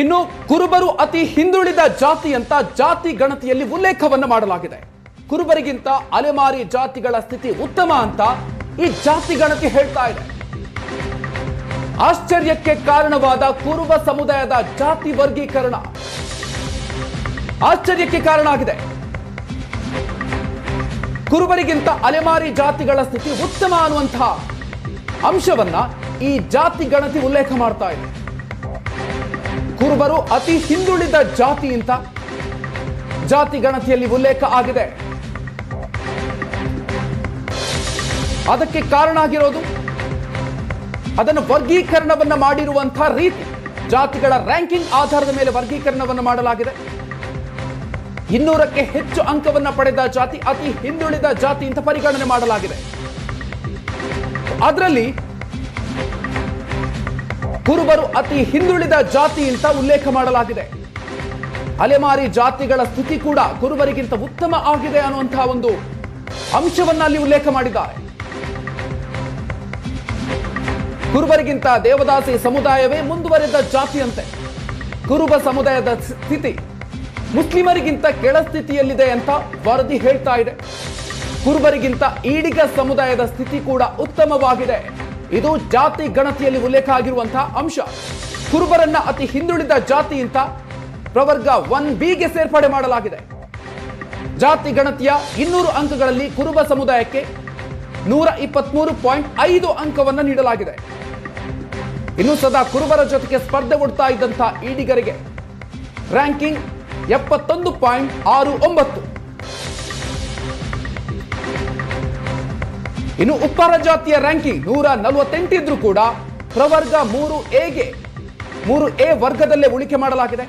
ಇನ್ನು ಕುರುಬರು ಅತಿ ಹಿಂದುಳಿದ ಜಾತಿ ಅಂತ ಜಾತಿ ಗಣತಿಯಲ್ಲಿ ಉಲ್ಲೇಖವನ್ನು ಮಾಡಲಾಗಿದೆ. ಕುರುಬರಿಗಿಂತ ಅಲೆಮಾರಿ ಜಾತಿಗಳ ಸ್ಥಿತಿ ಉತ್ತಮ ಅಂತ ಈ ಜಾತಿ ಗಣತಿ ಹೇಳ್ತಾ ಇದೆ. ಆಶ್ಚರ್ಯಕ್ಕೆ ಕಾರಣವಾದ ಕುರುಬ ಸಮುದಾಯದ ಜಾತಿ ವರ್ಗೀಕರಣ. ಆಶ್ಚರ್ಯಕ್ಕೆ ಕಾರಣ ಆಗಿದೆ. ಕುರುಬರಿಗಿಂತ ಅಲೆಮಾರಿ ಜಾತಿಗಳ ಸ್ಥಿತಿ ಉತ್ತಮ ಅನ್ನುವಂತಹ ಅಂಶವನ್ನ ಈ ಜಾತಿ ಗಣತಿ ಉಲ್ಲೇಖ ಮಾಡ್ತಾ ಇದೆ. ಕುರುಬರು ಅತಿ ಹಿಂದುಳಿದ ಜಾತಿ ಅಂತ ಜಾತಿ ಗಣತಿಯಲ್ಲಿ ಉಲ್ಲೇಖ ಆಗಿದೆ. ಅದಕ್ಕೆ ಕಾರಣ ಆಗಿರೋದು, ಅದನ್ನು ವರ್ಗೀಕರಣವನ್ನು ಮಾಡಿರುವಂತಹ ರೀತಿ, ಜಾತಿಗಳ ರ್ಯಾಂಕಿಂಗ್ ಆಧಾರದ ಮೇಲೆ ವರ್ಗೀಕರಣವನ್ನು ಮಾಡಲಾಗಿದೆ. ಇನ್ನೂರಕ್ಕೆ ಹೆಚ್ಚು ಅಂಕವನ್ನು ಪಡೆದ ಜಾತಿ, ಅತಿ ಹಿಂದುಳಿದ ಜಾತಿ ಅಂತ ಪರಿಗಣನೆ ಮಾಡಲಾಗಿದೆ. ಅದರಲ್ಲಿ ಕುರುಬರು ಅತಿ ಹಿಂದುಳಿದ ಜಾತಿ ಅಂತ ಉಲ್ಲೇಖ ಮಾಡಲಾಗಿದೆ. ಅಲೆಮಾರಿ ಜಾತಿಗಳ ಸ್ಥಿತಿ ಕೂಡ ಕುರುಬರಿಗಿಂತ ಉತ್ತಮ ಆಗಿದೆ ಅನ್ನುವಂತಹ ಒಂದು ಅಂಶವನ್ನ ಅಲ್ಲಿ ಉಲ್ಲೇಖ ಮಾಡಿದ್ದಾರೆ. ಕುರುಬರಿಗಿಂತ ದೇವದಾಸಿ ಸಮುದಾಯವೇ ಮುಂದುವರೆದ ಜಾತಿಯಂತೆ. ಕುರುಬ ಸಮುದಾಯದ ಸ್ಥಿತಿ ಮುಸ್ಲಿಮರಿಗಿಂತ ಕೆಳ ಸ್ಥಿತಿಯಲ್ಲಿದೆ ಅಂತ ವರದಿ ಹೇಳ್ತಾ ಇದೆ. ಕುರುಬರಿಗಿಂತ ಈಡಿಗ ಸಮುದಾಯದ ಸ್ಥಿತಿ ಕೂಡ ಉತ್ತಮವಾಗಿದೆ. ಇದು ಜಾತಿ ಗಣತಿಯಲ್ಲಿ ಉಲ್ಲೇಖ ಆಗಿರುವಂತಹ ಅಂಶ. ಕುರುಬರನ್ನ ಅತಿ ಹಿಂದುಳಿದ ಜಾತಿ ಅಂತ ಪ್ರವರ್ಗ ಒನ್ ಬಿಗೆ ಸೇರ್ಪಡೆ ಮಾಡಲಾಗಿದೆ. ಜಾತಿ ಗಣತಿಯ ಇನ್ನೂರು ಅಂಕಗಳಲ್ಲಿ ಕುರುಬ ಸಮುದಾಯಕ್ಕೆ ನೂರ ಇಪ್ಪತ್ಮೂರು ಪಾಯಿಂಟ್ ಐದು ಅಂಕವನ್ನು ನೀಡಲಾಗಿದೆ. ಇನ್ನು ಸದಾ ಕುರುಬರ ಜೊತೆಗೆ ಸ್ಪರ್ಧೆ ಕೊಡ್ತಾ ಇದ್ದಂತಹ ಈಡಿಗರಿಗೆ ರ್ಯಾಂಕಿಂಗ್ ಎಪ್ಪತ್ತೊಂದು ಪಾಯಿಂಟ್ ಆರು ಒಂಬತ್ತು. ಇನ್ನು ಉಪ್ಪಾರ ಜಾತಿಯ ರ್ಯಾಂಕಿಂಗ್ ನೂರ ನಲವತ್ತೆಂಟಿದ್ರು ಕೂಡ ಪ್ರವರ್ಗ ಮೂರು ಎಗೆ, ಮೂರು ಎ ವರ್ಗದಲ್ಲೇ ಉಳಿಕೆ ಮಾಡಲಾಗಿದೆ.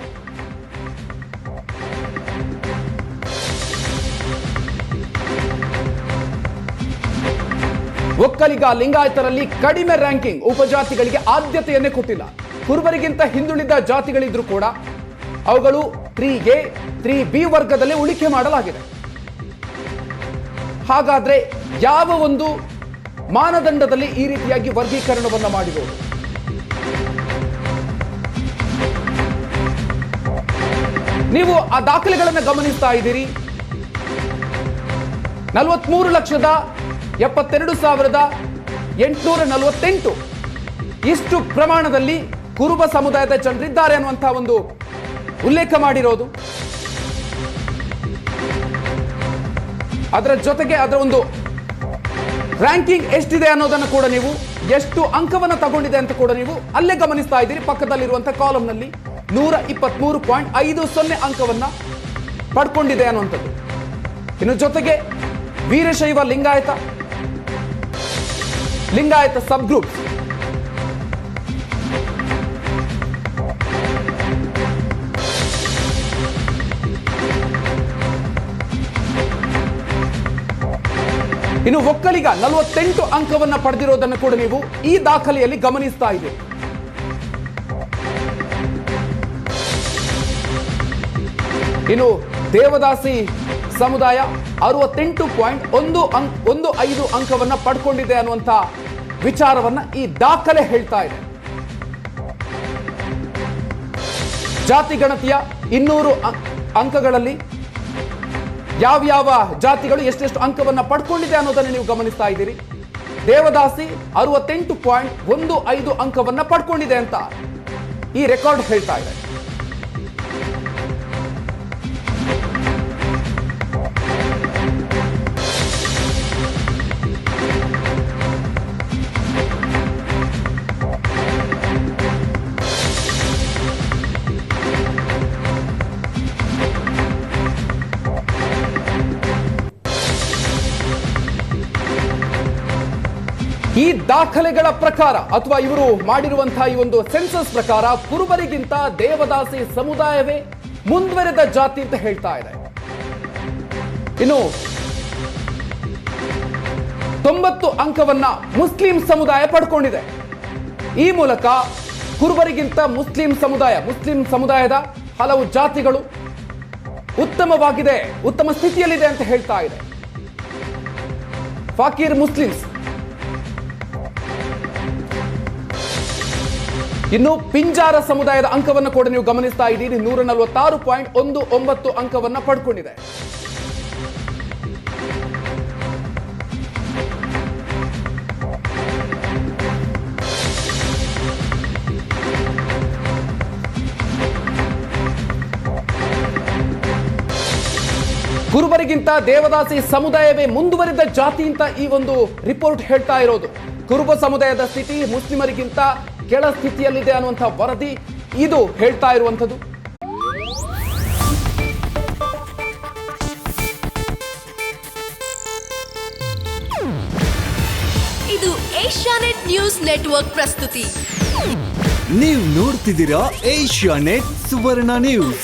ಒಕ್ಕಲಿಗ ಲಿಂಗಾಯತರಲ್ಲಿ ಕಡಿಮೆ ರ್ಯಾಂಕಿಂಗ್ ಉಪಜಾತಿಗಳಿಗೆ ಆದ್ಯತೆಯನ್ನೇ ಕೊಟ್ಟಿಲ್ಲ. ಕುರುಬರಿಗಿಂತ ಹಿಂದುಳಿದ ಜಾತಿಗಳಿದ್ರು ಕೂಡ ಅವುಗಳು ತ್ರೀ ಎ, ತ್ರೀ ಬಿ ವರ್ಗದಲ್ಲಿ ಉಳಿಕೆ ಮಾಡಲಾಗಿದೆ. ಹಾಗಾದ್ರೆ ಯಾವ ಒಂದು ಮಾನದಂಡದಲ್ಲಿ ಈ ರೀತಿಯಾಗಿ ವರ್ಗೀಕರಣವನ್ನು ಮಾಡಿರೋದು ನೀವು ಆ ದಾಖಲೆಗಳನ್ನು ಗಮನಿಸ್ತಾ ಇದ್ದೀರಿ. ನಲವತ್ಮೂರು ಲಕ್ಷದ ಎಪ್ಪತ್ತೆರಡು ಸಾವಿರದ ಎಂಟುನೂರ ನಲವತ್ತೆಂಟು ಇಷ್ಟು ಪ್ರಮಾಣದಲ್ಲಿ ಕುರುಬ ಸಮುದಾಯದ ಜನರಿದ್ದಾರೆ ಅನ್ನುವಂತಹ ಒಂದು ಉಲ್ಲೇಖ ಮಾಡಿರೋದು. ಅದರ ಜೊತೆಗೆ ಅದರ ಒಂದು ರ್ಯಾಂಕಿಂಗ್ ಎಷ್ಟಿದೆ ಅನ್ನೋದನ್ನು ಕೂಡ ನೀವು ಎಷ್ಟು ಅಂಕವನ್ನು ತಗೊಂಡಿದೆ ಅಂತ ಕೂಡ ನೀವು ಅಲ್ಲೇ ಗಮನಿಸ್ತಾ ಇದ್ದೀರಿ. ಪಕ್ಕದಲ್ಲಿರುವಂತಹ ಕಾಲಂನಲ್ಲಿ ನೂರ ಇಪ್ಪತ್ಮೂರು ಪಾಯಿಂಟ್ ಐದು ಸೊನ್ನೆ ಅಂಕವನ್ನು ಪಡ್ಕೊಂಡಿದೆ ಅನ್ನುವಂಥದ್ದು. ಇನ್ನು ಜೊತೆಗೆ ವೀರಶೈವ ಲಿಂಗಾಯತ ಲಿಂಗಾಯತ ಸಬ್ ಗ್ರೂಪ್ ಇನ್ನು ಒಕ್ಕಲಿಗ ನಲವತ್ತೆಂಟು ಅಂಕವನ್ನ ಪಡೆದಿರೋದನ್ನು ಕೂಡ ನೀವು ಈ ದಾಖಲೆಯಲ್ಲಿ ಗಮನಿಸ್ತಾ ಇದೆ ಇನ್ನು ದೇವದಾಸಿ ಸಮುದಾಯ ಅರವತ್ತೆಂಟು ಪಾಯಿಂಟ್ ಒಂದು ಅಂಕ್, ಒಂದು ಐದು ಅಂಕವನ್ನ ಪಡ್ಕೊಂಡಿದೆ ಅನ್ನುವಂಥ ವಿಚಾರವನ್ನ ಈ ದಾಖಲೆ ಹೇಳ್ತಾ ಇದೆ. ಜಾತಿ ಗಣತಿಯ ಇನ್ನೂರು ಅಂ- ಅಂಕಗಳಲ್ಲಿ ಯಾವ್ಯಾವ ಜಾತಿಗಳು ಎಷ್ಟೆಷ್ಟು ಅಂಕವನ್ನ ಪಡ್ಕೊಂಡಿದೆ ಅನ್ನೋದನ್ನು ನೀವು ಗಮನಿಸ್ತಾ ಇದ್ದೀರಿ. ದೇವದಾಸಿ ಅರವತ್ತೆಂಟು ಪಾಯಿಂಟ್ ಒಂದು ಐದು ಅಂಕವನ್ನ ಪಡ್ಕೊಂಡಿದೆ ಅಂತ ಈ ರೆಕಾರ್ಡ್ ಹೇಳ್ತಾ ಇದೆ. ಈ ದಾಖಲೆಗಳ ಪ್ರಕಾರ ಅಥವಾ ಇವರು ಮಾಡಿರುವಂತಹ ಈ ಒಂದು ಸೆನ್ಸಸ್ ಪ್ರಕಾರ ಕುರುಬರಿಗಿಂತ ದೇವದಾಸಿ ಸಮುದಾಯವೇ ಮುಂದುವರೆದ ಜಾತಿ ಅಂತ ಹೇಳ್ತಾ ಇದೆ. ಇನ್ನು ತೊಂಬತ್ತು ಅಂಕವನ್ನ ಮುಸ್ಲಿಂ ಸಮುದಾಯ ಪಡ್ಕೊಂಡಿದೆ. ಈ ಮೂಲಕ ಕುರುಬರಿಗಿಂತ ಮುಸ್ಲಿಂ ಸಮುದಾಯ, ಮುಸ್ಲಿಂ ಸಮುದಾಯದ ಹಲವು ಜಾತಿಗಳು ಉತ್ತಮವಾಗಿದೆ, ಉತ್ತಮ ಸ್ಥಿತಿಯಲ್ಲಿದೆ ಅಂತ ಹೇಳ್ತಾ ಇದೆ. ಫಾಕೀರ್ ಮುಸ್ಲಿಮ್ಸ್ ಇನ್ನು ಪಿಂಜಾರ ಸಮುದಾಯದ ಅಂಕವನ್ನು ಕೂಡ ನೀವು ಗಮನಿಸ್ತಾ ಇದ್ದೀರಿ. ನೂರ ನಲವತ್ತಾರು ಪಾಯಿಂಟ್ ಒಂದು ಒಂಬತ್ತು ಅಂಕವನ್ನು ಪಡ್ಕೊಂಡಿದೆ. ಕುರುಬರಿಗಿಂತ ದೇವದಾಸಿ ಸಮುದಾಯವೇ ಮುಂದುವರಿದ ಜಾತಿ ಅಂತ ಈ ಒಂದು ರಿಪೋರ್ಟ್ ಹೇಳ್ತಾ ಇರೋದು. ಕುರುಬ ಸಮುದಾಯದ ಸ್ಥಿತಿ ಮುಸ್ಲಿಮರಿಗಿಂತ ಕೆಳ ಸ್ಥಿತಿಯಲ್ಲಿದೆ ಅನ್ನುವಂಥ ವರದಿ ಇದು ಹೇಳ್ತಾ ಇರುವಂಥದ್ದು. ಇದು ಏಷ್ಯಾನೆಟ್ ನ್ಯೂಸ್ ನೆಟ್ವರ್ಕ್ ಪ್ರಸ್ತುತಿ. ನೀವು ನೋಡ್ತಿದ್ದೀರಾ ಏಷ್ಯಾನೆಟ್ ಸುವರ್ಣ ನ್ಯೂಸ್.